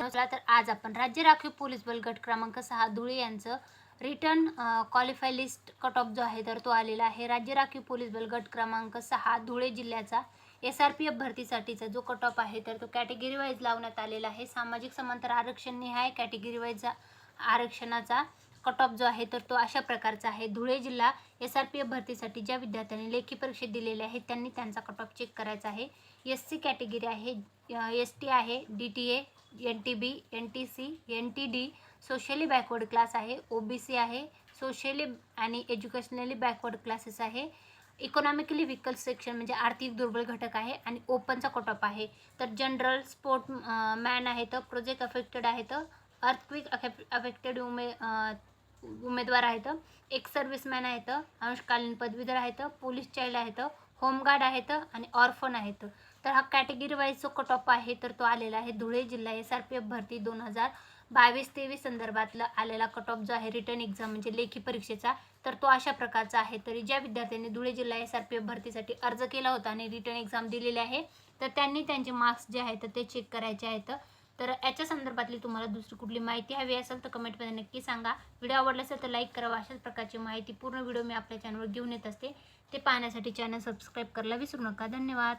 चला तर आज आपण राज्य राखीव पोलीस बल गट क्रमांक सहा धुळे यांचं return qualify list cut off जो आहे तर तो आलेला आहे. राज्य राखीव पोलीस बल गट क्रमांक सहा धुळे जिल्ह्याचा एस आर पी एफ भरतीसाठीचा जो कट ऑफ आहे तर तो कॅटेगरी वाईज लावण्यात आलेला आहे. सामाजिक समांतर आरक्षण निहाय कॅटेगरी वाईज आरक्षणाचा. कट ऑफ जो आहे तर तो अशा प्रकारचा आहे. धुळे जिल्हा एस आर पी एफ भरतीसाठी ज्या विद्यार्थ्यांनी लेखी परीक्षा दिलेले आहेत त्यांनी त्यांचा कट ऑफ चेक करायचा आहे. एस सी कॅटेगरी आहे एस टी आहे D T A N T B N T C N T D socially backward class आहे ओ बी सी आहे सोशली आणि एज्युकेशनली बॅकवर्ड क्लासेस आहे. इकॉनॉमिकली विकल सेक्शन म्हणजे आर्थिक दुर्बल घटक आहे आणि ओपनचा कटऑफ आहे. तर जनरल स्पोर्ट मॅन आहे तर प्रोजेक्ट अफेक्टेड आहेत अर्थक्विक अफेक्टेड उमे उमेदवार आहेत. एक सर्व्हिसमॅन आहेत अंशकालीन पदवीधर आहेत पोलीस चाइल्ड आहेत होमगार्ड आहेत आणि ऑर्फन आहेत. तर हा कॅटेगरी वाईज जो कट ऑफ आहे तर तो आलेला आहे धुळे जिल्हा एस आर पी एफ भरती दोन हजार बावीस तेवीस संदर्भातला आलेला कट ऑफ जो आहे रिटर्न एक्झाम म्हणजे लेखी परीक्षेचा तर तो अशा प्रकारचा आहे. तरी ज्या विद्यार्थ्यांनी धुळे जिल्हा एस आर पी एफ भरतीसाठी अर्ज केला होता आणि रिटर्न एक्झाम दिलेली आहे तर त्यांनी त्यांचे मार्क्स जे आहेत ते चेक करायचे आहेत. तर याच्या संदर्भातली तुम्हाला दुसरी कुठली माहिती हवी असेल तर कमेंटमध्ये नक्की सांगा. व्हिडिओ आवडला असेल तर लाईक करावा अशाच प्रकारची माहिती पूर्ण व्हिडिओ मी आपल्या चॅनलवर घेऊन येत असते. ते पाहण्यासाठी चॅनल सबस्क्राईब करायला विसरू नका. धन्यवाद.